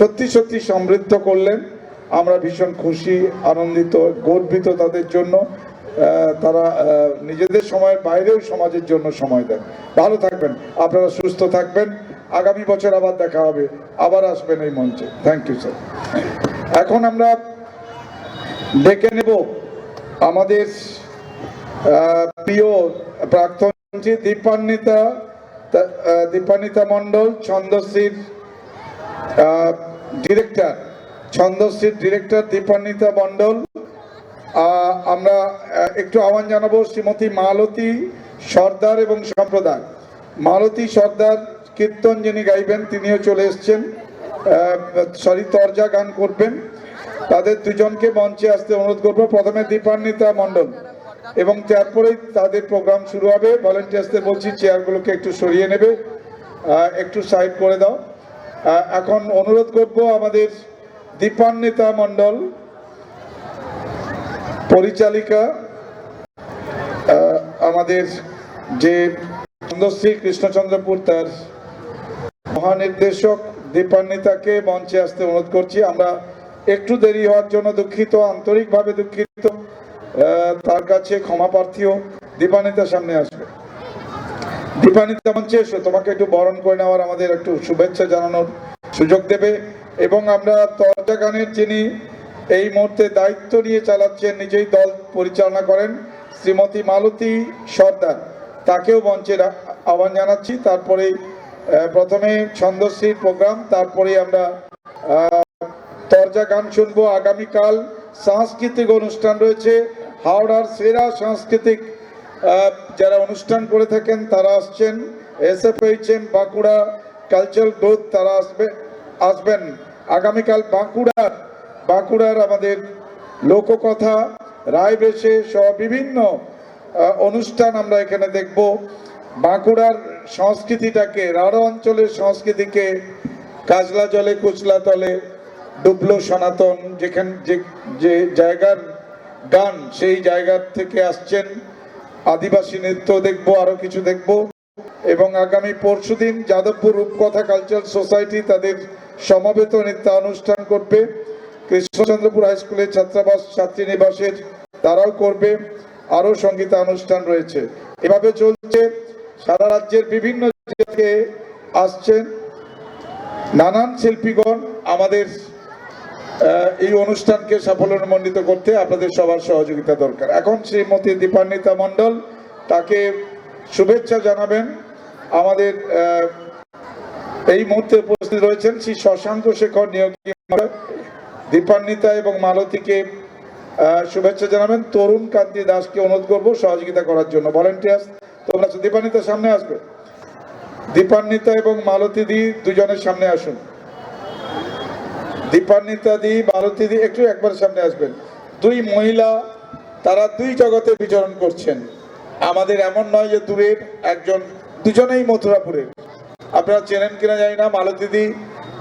সত্যি সত্যি সমৃদ্ধ করলেন। আমরা ভীষণ খুশি, আনন্দিত, গর্বিত তাদের জন্য। তারা নিজেদের সময়ের বাইরেও সমাজের জন্য সময় দেন। ভালো থাকবেন, আপনারা সুস্থ থাকবেন। আগামী বছর আবার দেখা হবে, আবার আসবেন এই মঞ্চে। থ্যাংক ইউ স্যার এখন আমরা ডেকে নেব আমাদের প্রিয় প্রাক্তন দীপান্বিতা দীপান্বিতা মণ্ডল, ছন্দশ্রীর ডিরেক্টর ছন্দশ্রীর ডিরেক্টর দীপান্বিতা মণ্ডল। আমরা একটু আহ্বান জানাব শ্রীমতী মালতী সর্দার এবং সম্প্রদায়। মালতী সর্দার কীর্তন যিনি গাইবেন, তিনিও চলে এসছেন। সরি তরজা গান করবেন। তাদের দুজনকে মঞ্চে আসতে অনুরোধ করব। প্রথমে দীপান্বিতা মণ্ডল এবং তারপরেই তাদের প্রোগ্রাম শুরু হবে। ভলেন্টিয়ার্সদের বলছি চেয়ারগুলোকে একটু সরিয়ে নেবে। একটু সাইড করে দাও। এখন অনুরোধ করব আমাদের দীপান্বিতা মণ্ডল, পরিচালিকা আমাদের যে চন্দ্রশ্রী কৃষ্ণচন্দ্রপুর তার মহানির্দেশক দীপান্বিতাকে মঞ্চে আসতে অনুরোধ করছি। আমরা একটু দেরি হওয়ার জন্য দুঃখিত, আন্তরিকভাবে দুঃখিত। তার কাছে ক্ষমা প্রার্থীও দীপান্বিতার সামনে আসবে। দীপান্বিতা মঞ্চে এসো তোমাকে একটু বরণ করে নেওয়ার আমাদের একটু শুভেচ্ছা জানানোর সুযোগ দেবে। এবং আমরা তরজা গানের যিনি এই মুহূর্তে দায়িত্ব নিয়ে চালাচ্ছেন, নিজেই দল পরিচালনা করেন শ্রীমতী মালতী সর্দার। তাকেও মঞ্চে আহ্বান জানাচ্ছি। তারপরে প্রথমে ছন্দশ্রীর প্রোগ্রাম, তারপরে আমরা তরজা গান শুনব। আগামীকাল সাংস্কৃতিক অনুষ্ঠান রয়েছে। হাওড়ার সেরা সাংস্কৃতিক যারা অনুষ্ঠান করে থাকেন, তারা আসছেন। এসএফএইচএম বাঁকুড়া কালচারাল গ্রোথ তারা আসবে, আসবেন। আগামীকাল বাঁকুড়ার বাঁকুড়ার আমাদের লোককথা রায় বেশে সহ বিভিন্ন অনুষ্ঠান আমরা এখানে দেখব। বাঁকুড়ার সংস্কৃতিটাকে, রাঢ় অঞ্চলের সংস্কৃতিকে কাজলা জলে, কুচলা তলে, ডুবলো সনাতন, যেখান যে যে জায়গার গান, সেই জায়গার থেকে আসছেন। আদিবাসী নৃত্য দেখব, আরও কিছু দেখব। এবং আগামী পরশুদিন যাদবপুর রূপকথা কালচারাল সোসাইটি তাদের সমাবেত নৃত্য অনুষ্ঠান করবে। কৃষ্ণচন্দ্রপুর হাই স্কুলের ছাত্রাবাস ছাত্রীনিবাসের তারাও করবে। আরও সঙ্গীতানুষ্ঠান রয়েছে। এভাবে চলছে। সারা রাজ্যের বিভিন্ন থেকে আসছেন নানান শিল্পীগণ আমাদের এই অনুষ্ঠানকে সাফল্যমণ্ডিত করতে আপনাদের সবার সহযোগিতা দরকার। এখন শ্রীমতী দীপান্বিতা মণ্ডল তাকে শুভেচ্ছা জানাবেন। আমাদের এই মুহূর্তে উপস্থিত রয়েছেন শ্রী শশাঙ্ক শেখর নিয়োগী দীপান্বিতা এবং মালতীকে শুভেচ্ছা জানাবেন। তরুণ কান্তি দাসকে অনুরোধ করব সহযোগিতা করার জন্য। ভলেন্টিয়ার্স তোমরা দীপান্বিতা সামনে আসবে। দীপান্বিতা এবং মালতী দি দুজনের সামনে আসুন। দীপান্বিতা দি মালতী দি, একটু একবার সামনে আসবেন। দুই মহিলা, তারা দুই জগতে বিচরণ করছেন। আমাদের এমন নয় যে দূরের একজন, দুজনেই মথুরাপুরের। আপনারা চেনেন কিনা জানি না মালতী দি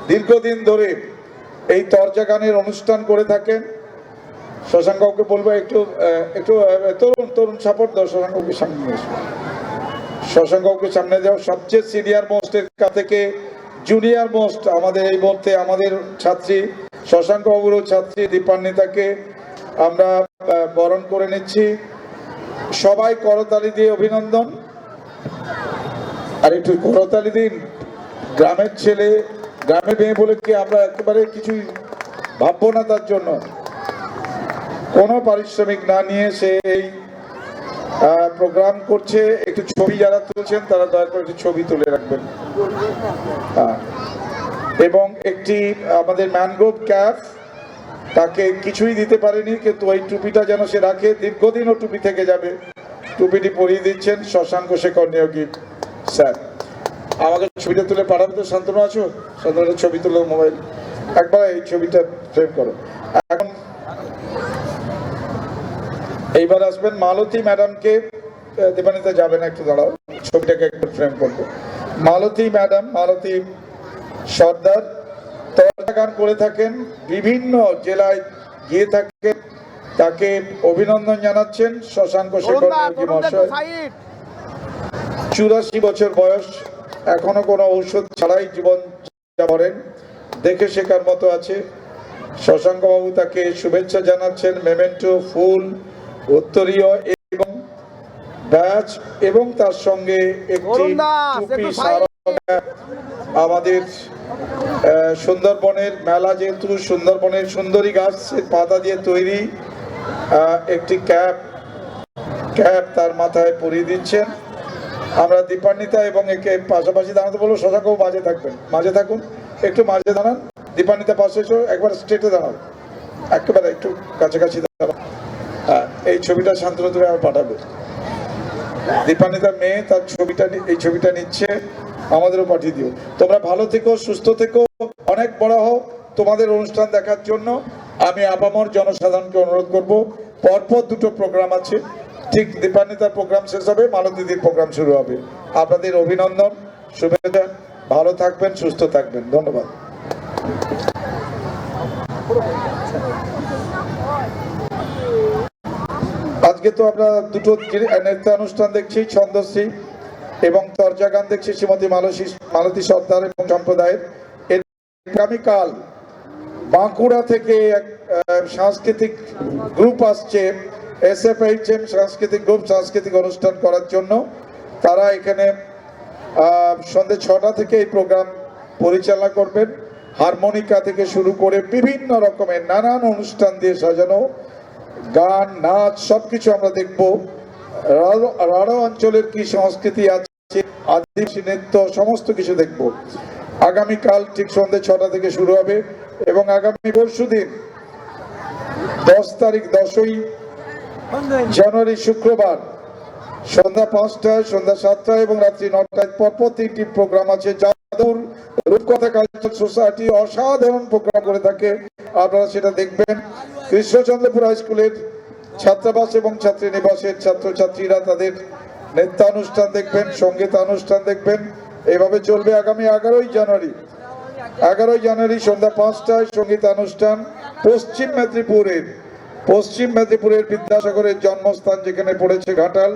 দীর্ঘদিন ধরে এই তরজা গানের অনুষ্ঠান করে থাকেন। শশাঙ্ককে বলব একটু একটু তরুণ তরুণ সাপোর্ট দাও শশাঙ্ককে সামনে নিয়ে শশাঙ্ককে সামনে যাও, সবচেয়ে সিনিয়র মোস্ট এর কাছ থেকে জুনিয়র মোস্ট আমাদের এই মুহূর্তে আমাদের ছাত্রী, শশাঙ্ক বাবুর ছাত্রী, দীপান্বিতাকে আমরা বরণ করে নিচ্ছি। সবাই করতালি দিয়ে অভিনন্দন। আর একটু করতালি দিন। গ্রামের ছেলে, গ্রামের মেয়ে বলে কি আমরা একেবারে কিছুই ভাববো না তার জন্য? কোনো পারিশ্রমিক না নিয়ে সে এই প্রোগ্রাম করছে, একটু ছবি যারা তুলছেন, তারা দয়া করে একটু ছবি তুলে রাখবেন। এবং একটি, আমাদের ম্যানগ্রোভ ক্যাপ তাকে কিছুই দিতে পারেনি, কিন্তু ওই টুপিটা যেন সে রাখে দীর্ঘদিন ও টুপি থেকে যাবে। টুপিটি পরিয়ে দিচ্ছেন শশাঙ্ক শেখর নিয়োগী স্যার। আমাকে ছবিটা তুলে পাঠাবে তো, শান্তনু আছো? শান্তনু ছবি তুলো মোবাইল। একবার এই ছবিটা ফ্রেম করো। এখন এইবার আসবেন মালতী ম্যাডামকে দীপানিতা যাবে না একটু দাঁড়াও ছবিটাকে একটু ফ্রেম করব। মালতী ম্যাডাম মালতী সর্দার তরজা গান করে থাকেন বিভিন্ন জেলায় গিয়ে থাকেন তাকে অভিনন্দন জানাচ্ছেন শশাঙ্ক শেখর মহাশয়। চুরাশি বছর বয়স এখনও কোনো ঔষধ ছাড়াই জীবন করেন দেখে শেখার মতো আছে। শশাঙ্ক বাবু তাকে শুভেচ্ছা জানাচ্ছেন মেমেন্টো ফুল উত্তরীয় এবং ব্যাচ এবং তার সঙ্গে একটি টুপি আমাদের সুন্দরবনের মেলা যেহেতু সুন্দরবনের সুন্দরী গাছের পাতা দিয়ে তৈরি একটি ক্যাপ ক্যাপ তার মাথায় পরিয়ে দিচ্ছেন। আমরা দীপান্বিতা এবং একে পাশাপাশি দাঁড়াতে বলব শশাঙ্কও মাঝে থাকবেন। মাঝে থাকুন একটু মাঝে দাঁড়ান। দীপান্বিতা পাশে একবার স্ট্রেটে দাঁড়াও। একেবারে একটু কাছাকাছি দাঁড়াও। হ্যাঁ এই ছবিটা শান্তনু তুমি আমার পাঠাবে। দীপান্বিতার মেয়ে তার ছবিটা এই ছবিটা নিচ্ছে, আমাদেরও পাঠিয়ে দিও। তোমরা ভালো থেকো, সুস্থ থেকো, অনেক বড় হও। তোমাদের অনুষ্ঠান দেখার জন্য আমি আপামর জনসাধারণকে অনুরোধ করব। পরপর দুটো প্রোগ্রাম আছে। ঠিক দীপান্বিতার প্রোগ্রাম শেষ হবে, মালতীদির প্রোগ্রাম শুরু হবে। আপনাদের অভিনন্দন, শুভেচ্ছা, ভালো থাকবেন, সুস্থ থাকবেন। ধন্যবাদ। আজকে তো আমরা দুটো জিনি- নৃত্যানুষ্ঠান দেখছি ছন্দশ্রী এবং তর্জা গান দেখছি শ্রীমতী মালসী মালতী সর্দার এবং সম্প্রদায়ের। আগামীকাল বাঁকুড়া থেকে এক সাংস্কৃতিক গ্রুপ আসছে এস এফ এইচ এম সাংস্কৃতিক গ্রুপ সাংস্কৃতিক অনুষ্ঠান করার জন্য। তারা এখানে আহ, সন্ধ্যে ছটা থেকে এই প্রোগ্রাম পরিচালনা করবেন। হারমোনিকা থেকে শুরু করে বিভিন্ন রকমের নানান অনুষ্ঠান দিয়ে সাজানো। গান, নাচ, সবকিছু আমরা দেখব। রাঢ় অঞ্চলের কি সংস্কৃতি আছে, আদিবাসী, নৃত্য, সমস্ত কিছু দেখব। আগামীকাল ঠিক সন্ধ্যে ছটা থেকে শুরু হবে এবং আগামী পরশু দিন দশ তারিখ দশই জানুয়ারি শুক্রবার সন্ধ্যা পাঁচটায়, সন্ধ্যা সাতটায় এবং রাত্রি নটায় পরপর তিনটি প্রোগ্রাম আছে। যাদুর রূপকথা কালচার সোসাইটি অসাধারণ প্রোগ্রাম করে থাকে। আপনারা সেটা দেখবেন। কৃষ্ণচন্দ্রপুর হাই স্কুলের ছাত্রাবাস এবং ছাত্রী নিবাসের ছাত্রছাত্রীরা তাদের নৃত্যানুষ্ঠান দেখবেন, সঙ্গীতানুষ্ঠান দেখবেন। এভাবে চলবে আগামী এগারোই জানুয়ারি। এগারোই জানুয়ারি সন্ধ্যা পাঁচটায় সঙ্গীতানুষ্ঠান পশ্চিম মেদিনীপুরের পশ্চিম মেদিনীপুরের বিদ্যাসাগরের জন্মস্থান যেখানে পড়েছে ঘাটাল।